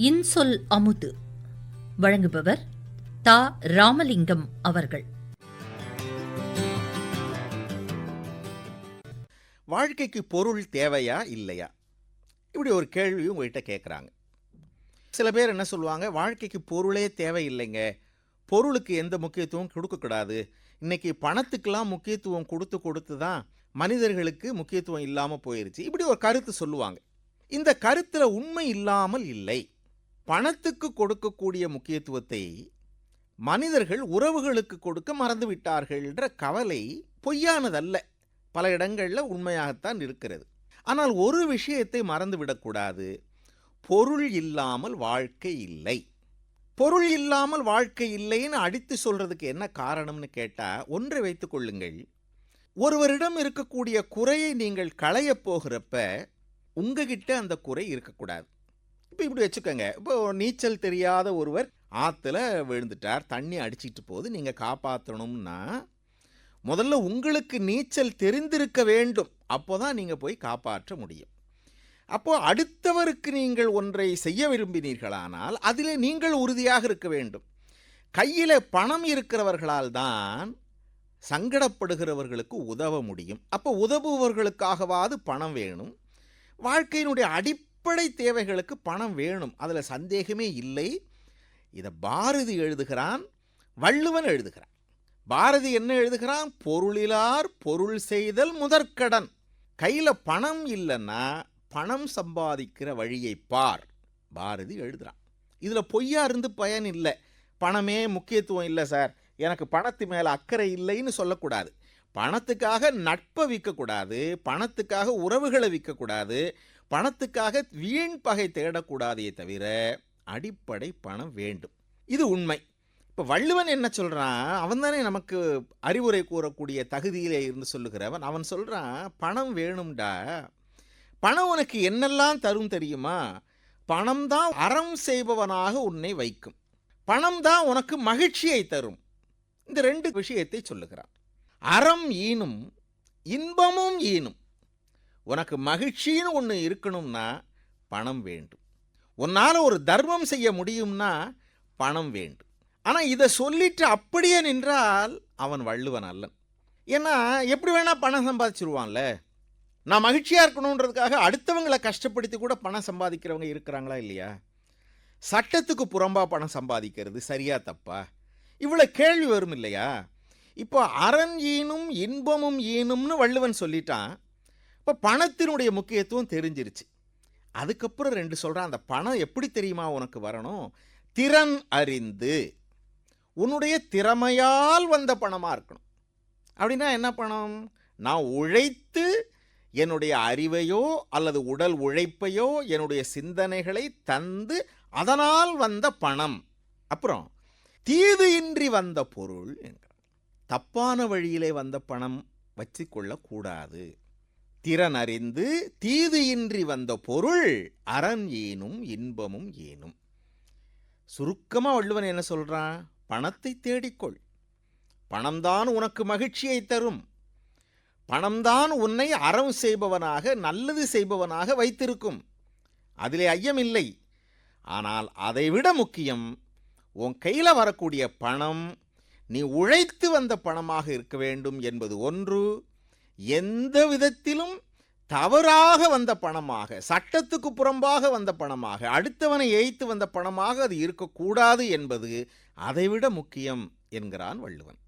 இன்சொல் அமுது. வழங்குபவர் தா. ராமலிங்கம் அவர்கள். வாழ்க்கைக்கு பொருள் தேவையா இல்லையா? இப்படி ஒரு கேள்வி உங்கள்கிட்ட கேட்குறாங்க சில பேர் என்ன சொல்லுவாங்க? வாழ்க்கைக்கு பொருளே தேவையில்லைங்க. பொருளுக்கு எந்த முக்கியத்துவம் கொடுக்கக்கூடாது. இன்னைக்கு பணத்துக்கெல்லாம் முக்கியத்துவம் கொடுத்து கொடுத்து தான் மனிதர்களுக்கு முக்கியத்துவம் இல்லாமல் போயிருச்சு. இப்படி ஒரு கருத்து சொல்லுவாங்க. இந்த கருத்தில் உண்மை இல்லாமல் இல்லை. பணத்துக்கு கொடுக்கக்கூடிய முக்கியத்துவத்தை மனிதர்கள் உறவுகளுக்கு கொடுக்க மறந்து விட்டார்கள்ன்ற கவலை பொய்யானதல்ல. பல இடங்களில் உண்மையாகத்தான் இருக்கிறது. ஆனால் ஒரு விஷயத்தை மறந்துவிடக்கூடாது பொருள் இல்லாமல் வாழ்க்கை இல்லை. பொருள் இல்லாமல் வாழ்க்கை இல்லைன்னு அடித்து சொல்கிறதுக்கு என்ன காரணம்னு கேட்டால் ஒன்றை வைத்து கொள்ளுங்கள். ஒருவரிடம் இருக்கக்கூடிய குறையை நீங்கள் களையப் போகிறப்ப உங்ககிட்ட அந்த குறை இருக்கக்கூடாது. இப்போ இப்படி வச்சுக்கோங்க. இப்போ நீச்சல் தெரியாத ஒருவர் ஆற்றுல விழுந்துட்டார் தண்ணி அடிச்சிட்டு போது நீங்கள் காப்பாற்றணும்னா முதல்ல உங்களுக்கு நீச்சல் தெரிந்திருக்க வேண்டும். அப்போ தான் நீங்கள் போய் காப்பாற்ற முடியும். அப்போது அடுத்தவருக்கு நீங்கள் ஒன்றை செய்ய விரும்பினீர்களானால் அதில் நீங்கள் உறுதியாக இருக்க வேண்டும். கையில் பணம் இருக்கிறவர்களால் தான் சங்கடப்படுகிறவர்களுக்கு உதவ முடியும். அப்போ உதவுபவர்களுக்காகவாது பணம் வேணும். வாழ்க்கையினுடைய அடிப்படை தேவைகளுக்கு பணம் வேணும். அதில் சந்தேகமே இல்லை. இதை பாரதி எழுதுகிறான் வள்ளுவன் எழுதுகிறான். பாரதி என்ன எழுதுகிறான்? பொருளிலார் பொருள் செய்தல் முதற்கடன். கையில் பணம் இல்லைன்னா பணம் சம்பாதிக்கிற வழியை பார். பாரதி எழுதுகிறான். இதில் பொய்யா இருந்து பயன் இல்லை. பணமே முக்கியத்துவம் இல்லை சார். எனக்கு பணத்து மேலே அக்கறை இல்லைன்னு சொல்லக்கூடாது. பணத்துக்காக நட்பை விற்கக்கூடாது. பணத்துக்காக உறவுகளை விற்கக்கூடாது. பணத்துக்காக வீண் பகை தேடக்கூடாதே தவிர அடிப்படை பணம் வேண்டும். இது உண்மை. இப்போ வள்ளுவன் என்ன சொல்கிறான் அவன் தானே நமக்கு அறிவுரை கூறக்கூடிய தகுதியிலே இருந்து சொல்லுகிறவன். அவன் சொல்கிறான் பணம் வேணும்டா. பணம் உனக்கு என்னெல்லாம் தரும் தெரியுமா? பணம் தான் அறம் செய்பவனாக உன்னை வைக்கும். பணம் தான் உனக்கு மகிழ்ச்சியை தரும். இந்த ரெண்டு விஷயத்தை சொல்லுகிறான். அறம் ஈனும் இன்பமும் ஈனும். உனக்கு மகிழ்ச்சின்னு ஒன்று இருக்கணும்னா பணம் வேண்டும். உன்னால் ஒரு தர்மம் செய்ய முடியும்னா பணம் வேண்டும். ஆனால் இதை சொல்லிட்டு அப்படியே நின்றால் அவன் வள்ளுவன் அல்லன். ஏன்னா எப்படி வேணால் பணம் சம்பாதிச்சிருவான்ல? நான் மகிழ்ச்சியாக இருக்கணுன்றதுக்காக அடுத்தவங்களை கஷ்டப்படுத்தி கூட பணம் சம்பாதிக்கிறவங்க இருக்கிறாங்களா இல்லையா? சட்டத்துக்கு புறம்பாக பணம் சம்பாதிக்கிறது சரியா தப்பா? இவ்வளோ கேள்வி வரும் இல்லையா? இப்போ அரண் ஈனும் இன்பமும் ஈனும்னு வள்ளுவன் சொல்லிட்டான். இப்போ பணத்தினுடைய முக்கியத்துவம் தெரிஞ்சிருச்சு. அதுக்கப்புறம் ரெண்டு சொல்கிறான் அந்த பணம் எப்படி தெரியுமா உனக்கு வரணும்? திறன் அறிந்து. உன்னுடைய திறமையால் வந்த பணமாக இருக்கணும். அப்படின்னா என்ன பணம்? நான் உழைத்து என்னுடைய அறிவையோ அல்லது உடல் உழைப்பையோ என்னுடைய சிந்தனைகளை தந்து அதனால் வந்த பணம். அப்புறம் தீது இன்றி வந்த பொருள் தப்பான வழியிலே வந்த பணம் வச்சு கொள்ளக்கூடாது திறன் அறிந்து தீது இன்றி வந்த பொருள் அறன் ஏனும் இன்பமும் ஏனும். சுருக்கமாக வள்ளுவன் என்ன சொல்கிறான் பணத்தை தேடிக்கொள். பணம்தான் உனக்கு மகிழ்ச்சியை தரும். பணம்தான் உன்னை அறம் செய்பவனாக நல்லது செய்பவனாக வைத்திருக்கும். அதிலே ஐயமில்லை. ஆனால் அதைவிட முக்கியம் உன் கையில் வரக்கூடிய பணம் நீ உழைத்து வந்த பணமாக இருக்க வேண்டும் என்பது ஒன்று. எந்த விதத்திலும் தவறாக வந்த பணமாக சட்டத்துக்கு புறம்பாக வந்த பணமாக அடுத்தவனை ஏய்த்து வந்த பணமாக அது இருக்கக்கூடாது என்பது அதைவிட முக்கியம் என்கிறான் வள்ளுவன்.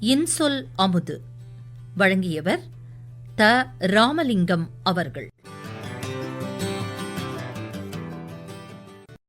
இன்சொல் அமுது. வழங்கியவர் த. ராமலிங்கம் அவர்கள்.